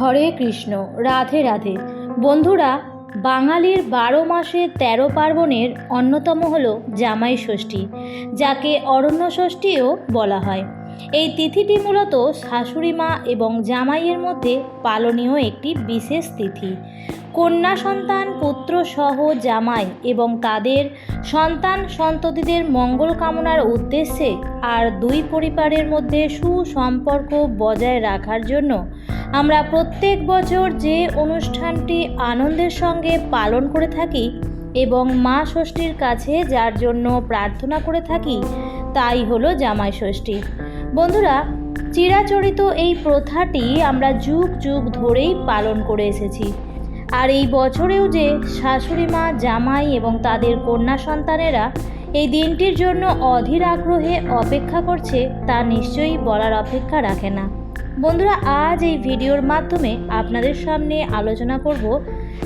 হরে কৃষ্ণ, রাধে রাধে। বন্ধুরা, বাঙালির বারো মাসে তেরো পার্বণের অন্যতম হল জামাই ষষ্ঠী, যাকে অরণ্য ষষ্ঠীও বলা হয়। এই তিথিটি মূলত শাশুড়ি মা এবং জামাইয়ের মধ্যে পালনীয় একটি বিশেষ তিথি। কন্যা সন্তান, পুত্র সহ জামাই এবং তাদের সন্তান সন্ততিদের মঙ্গল কামনার উদ্দেশ্যে আর দুই পরিবারের মধ্যে সুসম্পর্ক বজায় রাখার জন্য আমরা প্রত্যেক বছর যে অনুষ্ঠানটি আনন্দের সঙ্গে পালন করে থাকি এবং মা ষষ্ঠীর কাছে যার জন্য প্রার্থনা করে থাকি, তাই হলো জামাই ষষ্ঠী। বন্ধুরা, চিরাচরিত এই প্রথাটি আমরা যুগ যুগ ধরেই পালন করে এসেছি। আর এই বছরেও যে শাশুড়ি মা, জামাই এবং তাদের কন্যা সন্তানেরা এই দিনটির জন্য অধীর আগ্রহে অপেক্ষা করছে, তা নিশ্চয়ই বলার অপেক্ষা রাখে না। বন্ধুরা, আজ এই ভিডিওর মাধ্যমে আপনাদের সামনে আলোচনা করব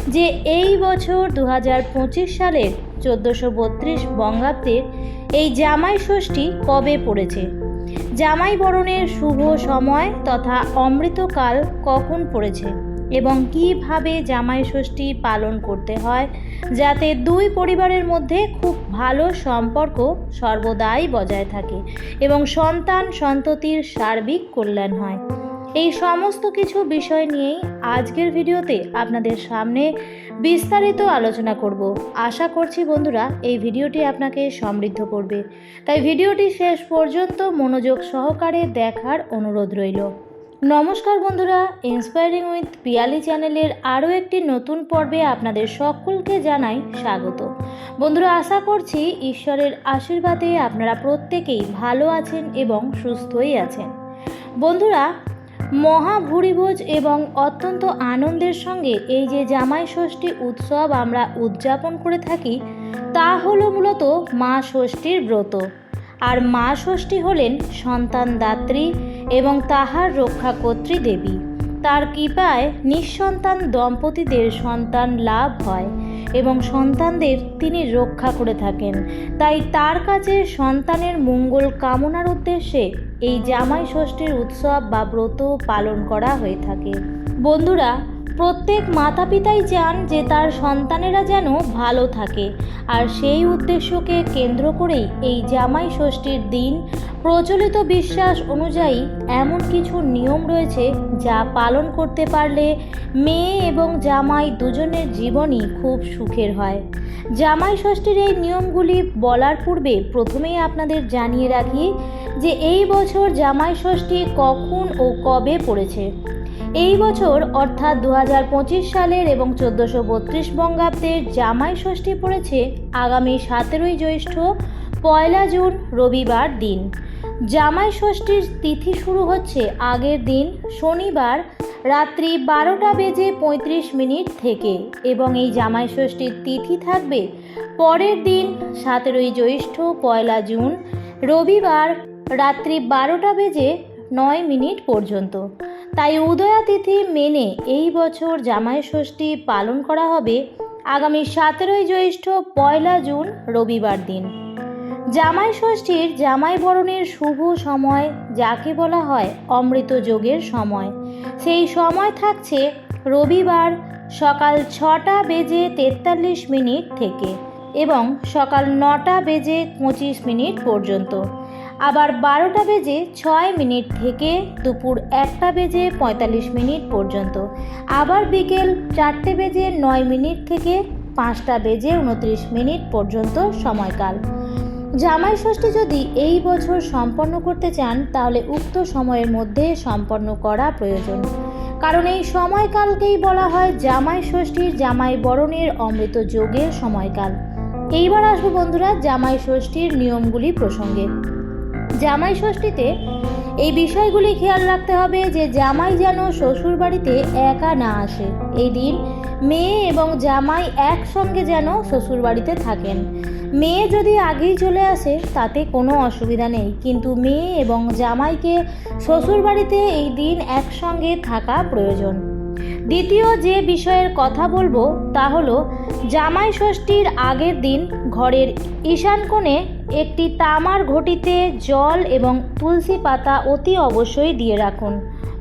যে এই বছর দু হাজার পঁচিশ সালের চোদ্দোশো বত্রিশ বঙ্গাব্দের এই জামাই ষষ্ঠী কবে পড়েছে? জামাই বরণের শুভ সময় তথা অমৃতকাল কখন পড়েছে? এবং কীভাবে জামাই ষষ্ঠী পালন করতে হয় যাতে দুই পরিবারের মধ্যে খুব ভালো সম্পর্ক সর্বদাই বজায় থাকে এবং সন্তান সন্ততির সার্বিক কল্যাণ হয়। এই সমস্ত কিছু বিষয় নিয়েই আজকের ভিডিওতে আপনাদের সামনে বিস্তারিত আলোচনা করব। আশা করছি বন্ধুরা এই ভিডিওটি আপনাকে সমৃদ্ধ করবে। তাই ভিডিওটি শেষ পর্যন্ত মনোযোগ সহকারে দেখার অনুরোধ রইল। নমস্কার বন্ধুরা ইন্সপায়ারিং উইথ পিয়ালি চ্যানেলের আরও একটি নতুন পর্বে আপনাদের সকলকে জানাই স্বাগত। বন্ধুরা, আশা করছি ঈশ্বরের আশীর্বাদে আপনারা প্রত্যেকেই ভালো আছেন এবং সুস্থই আছেন। বন্ধুরা মহাভুরিভোজ এবং অত্যন্ত আনন্দের সঙ্গে এই যে জামাই ষষ্ঠী উৎসব আমরা উদযাপন করে থাকি, তা হলো মূলত মা ষষ্ঠীর ব্রত। আর মা ষষ্ঠী হলেন সন্তান দাত্রী এবং তাহার রক্ষাকর্ত্রী দেবী তার কৃপায় নিঃসন্তান দম্পতিদের সন্তান লাভ হয় এবং সন্তানদের তিনি রক্ষা করে থাকেন। তাই তার কাছে সন্তানের মঙ্গল কামনার উদ্দেশ্যে এই জামাই ষষ্ঠীর উৎসব বা ব্রত পালন করা হয়ে থাকে। বন্ধুরা প্রত্যেক মাতা পিতাই চান যে তার সন্তানেরা যেন ভালো থাকে। আর সেই উদ্দেশ্যকে কেন্দ্র করেই এই জামাই ষষ্ঠীর দিন প্রচলিত বিশ্বাস অনুযায়ী এমন কিছু নিয়ম রয়েছে যা পালন করতে পারলে মেয়ে এবং জামাই দুজনের জীবনই খুব সুখের হয়। জামাই ষষ্ঠীর এই নিয়মগুলি বলার পূর্বে প্রথমেই আপনাদের জানিয়ে রাখি যে এই বছর জামাই ষষ্ঠী কখন ও কবে পড়েছে। এই বছর অর্থাৎ দু হাজার পঁচিশ সালের এবং চোদ্দোশো বত্রিশ বঙ্গাব্দের জামাই ষষ্ঠী পড়েছে আগামী সতেরোই জ্যৈষ্ঠ পয়লা জুন রবিবার দিন। জামাই ষষ্ঠীর তিথি শুরু হচ্ছে আগের দিন শনিবার রাত্রি বারোটা বেজে পঁয়ত্রিশ মিনিট থেকে এবং এই জামাই ষষ্ঠীর তিথি থাকবে পরের দিন সতেরোই জ্যৈষ্ঠ পয়লা জুন রবিবার রাত্রি বারোটা বেজে নয় মিনিট পর্যন্ত। তাই উদয়াতিথি মেনে এই বছর জামাই ষষ্ঠী পালন করা হবে আগামী সতেরোই জ্যৈষ্ঠ পয়লা জুন রবিবার দিন। জামাই ষষ্ঠীর জামাই বরণের শুভ সময় যাকে বলা হয় অমৃত যোগের সময়। সেই সময় থাকছে রবিবার সকাল ছটা বেজে তেতাল্লিশ মিনিট থেকে এবং সকাল নটা বেজে পঁচিশ মিনিট পর্যন্ত। আবার বারোটা বেজে ছয় মিনিট থেকে দুপুর একটা বেজে পঁয়তাল্লিশ মিনিট পর্যন্ত। আবার বিকেল চারটে বেজে নয় মিনিট থেকে পাঁচটা বেজে উনত্রিশ মিনিট পর্যন্ত সময়কাল। জামাই ষষ্ঠী যদি এই বছর সম্পন্ন করতে চান, তাহলে উক্ত সময়ের মধ্যে সম্পন্ন করা প্রয়োজন। কারণ এই সময়কালকেই বলা হয় জামাই ষষ্ঠীর জামাই বরণের অমৃত যোগের সময়কাল। এইবার আসব বন্ধুরা জামাই ষষ্ঠীর নিয়মগুলি প্রসঙ্গে। জামাই ষষ্ঠীতে এই বিষয়গুলি খেয়াল রাখতে হবে যে জামাই যেন শ্বশুর বাড়িতে একা না আসে। এই দিন মেয়ে এবং জামাই একসঙ্গে যেন শ্বশুর বাড়িতে থাকেন। মেয়ে যদি আগেই চলে আসে, তাতে কোনো অসুবিধা নেই। কিন্তু মেয়ে এবং জামাইকে শ্বশুর বাড়িতে এই দিন একসঙ্গে থাকা প্রয়োজন। দ্বিতীয় যে বিষয়ের কথা বলব তা হলো, জামাই ষষ্ঠীর আগের দিন ঘরের ঈশান কোণে একটি তামার ঘটিতে জল এবং তুলসী পাতা অতি অবশ্যই দিয়ে রাখুন।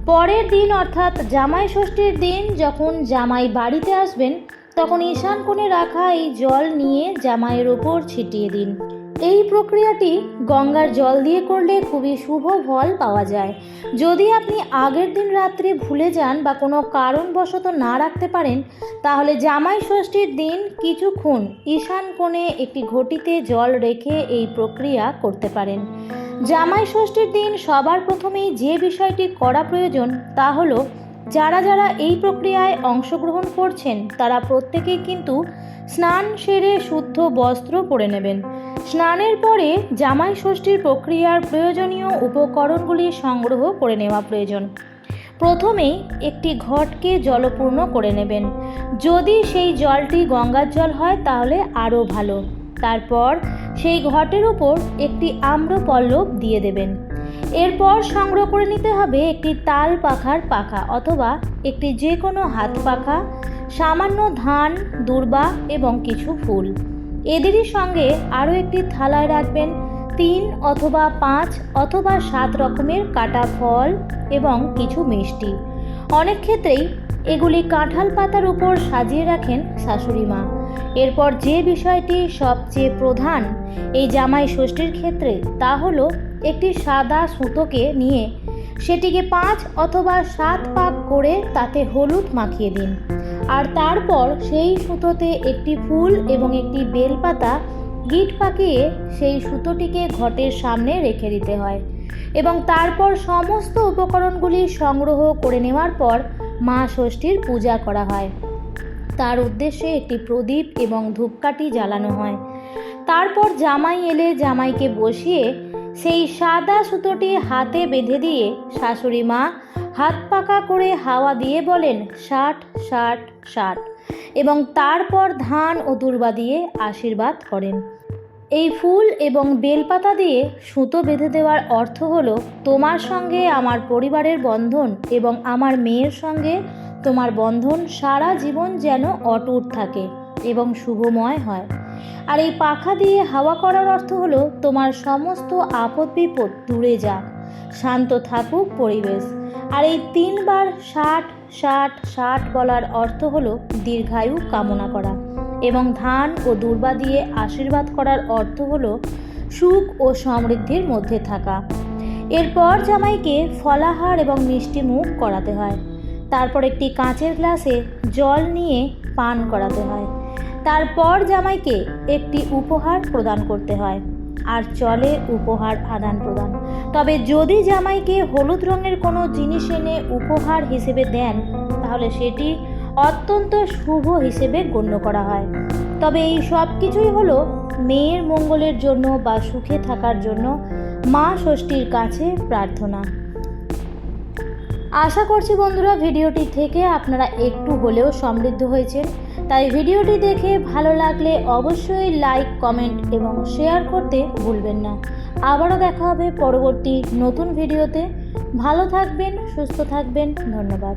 পরের দিন অর্থাৎ জামাই ষষ্ঠীর দিন যখন জামাই বাড়িতে আসবেন, তখন ঈশান কোণে রাখা এই জল নিয়ে জামাইয়ের ওপর ছিটিয়ে দিন। এই প্রক্রিয়াটি গঙ্গার জল দিয়ে করলে খুবই শুভ ফল পাওয়া যায়। যদি আপনি আগের দিন রাত্রে ভুলে যান বা কোনো কারণবশত না রাখতে পারেন, তাহলে জামাই ষষ্ঠীর দিন কিছুক্ষণ ঈশান কোণে একটি ঘটিতে জল রেখে এই প্রক্রিয়া করতে পারেন। জামাই ষষ্ঠীর দিন সবার প্রথমেই যে বিষয়টি করা প্রয়োজন তা হলো যারা যারা এই প্রক্রিয়ায় অংশগ্রহণ করছেন, তারা প্রত্যেকেই কিন্তু স্নান সেরে শুদ্ধ বস্ত্র পরে নেবেন। স্নানের পরে জামাই ষষ্ঠীর প্রক্রিয়ার প্রয়োজনীয় উপকরণগুলি সংগ্রহ করে নেওয়া প্রয়োজন। প্রথমেই একটি ঘটকে জলপূর্ণ করে নেবেন। যদি সেই জলটি গঙ্গার জল হয়, তাহলে আরও ভালো। তারপর সেই ঘটের উপর একটি আম্রপল্লব দিয়ে দেবেন। এরপর সংগ্রহ করে নিতে হবে একটি তাল পাখার পাখা অথবা একটি যে কোনো হাত পাখা, সামান্য ধান, দূর্বা এবং কিছু ফুল। এদেরই সঙ্গে আরও একটি থালায় রাখবেন তিন অথবা পাঁচ অথবা সাত রকমের কাটা ফল এবং কিছু মিষ্টি। অনেক ক্ষেত্রেই এগুলি কাঁঠাল পাতার উপর সাজিয়ে রাখেন শাশুড়ি মা। এরপর যে বিষয়টি সবচেয়ে প্রধান এই জামাই ষষ্ঠীর ক্ষেত্রে তা হলো একটি সাদা সুতোকে নিয়ে সেটিকে পাঁচ অথবা সাত পাক করে তাতে হলুদ মাখিয়ে দিন। আর তারপর সেই সুতোতে একটি ফুল এবং একটি বেলপাতা গিট পাকিয়ে সেই সুতোটিকে ঘটের সামনে রেখে দিতে হয় এবং তারপর সমস্ত উপকরণগুলি সংগ্রহ করে নেওয়ার পর মা ষষ্ঠীর পূজা করা হয়। তার উদ্দেশ্যে একটি প্রদীপ এবং ধূপকাঠি জ্বালানো হয়। তারপর জামাই এলে জামাইকে বসিয়ে সেই সাদা সুতোটি হাতে বেঁধে দিয়ে শাশুড়ি মা হাত পাকা করে হাওয়া দিয়ে বলেন, ষাট ষাট ষাট। এবং তারপর ধান ও দুর্বা দিয়ে আশীর্বাদ করেন। এই ফুল এবং বেলপাতা দিয়ে সুতো বেঁধে দেওয়ার অর্থ হলো, তোমার সঙ্গে আমার পরিবারের বন্ধন এবং আমার মেয়ের সঙ্গে তোমার বন্ধন সারা জীবন যেন অটুট থাকে এবং শুভময় হয়। আর এই পাখা দিয়ে হাওয়া করার অর্থ হলো, তোমার সমস্ত আপদ বিপদ দূরে যাক। শান্ত থাকুক পরিবেশ। আর এই তিনবার ষাট ষাট ষাট বলার অর্থ হলো, দীর্ঘায়ু কামনা করা। এবং ধান ও দুর্বা দিয়ে আশীর্বাদ করার অর্থ হলো, সুখ ও সমৃদ্ধির মধ্যে থাকা। এরপর জামাইকে ফলাহার এবং মিষ্টি মুখ করাতে হয়। তারপর একটি কাঁচের গ্লাসে জল নিয়ে পান করাতে হয়। তারপর জামাইকে একটি উপহার প্রদান করতে হয়। আর চলে উপহার আদান প্রদান। তবে যদি জামাইকে হলুদ রঙের কোনো জিনিস এনে উপহার হিসেবে দেন, তাহলে সেটি অত্যন্ত শুভ হিসেবে গণ্য করা হয়। তবে এই সব কিছুই হলো মেয়ের মঙ্গলের জন্য বা সুখে থাকার জন্য মা ষষ্ঠীর কাছে প্রার্থনা। আশা করছি বন্ধুরা ভিডিওটি থেকে আপনারা একটু হলেও সমৃদ্ধ হয়েছেন। তাই ভিডিওটি দেখে ভালো লাগলে অবশ্যই লাইক, কমেন্ট এবং শেয়ার করতে ভুলবেন না। আবারও দেখা হবে পরবর্তী নতুন ভিডিওতে। ভালো থাকবেন, সুস্থ থাকবেন। ধন্যবাদ।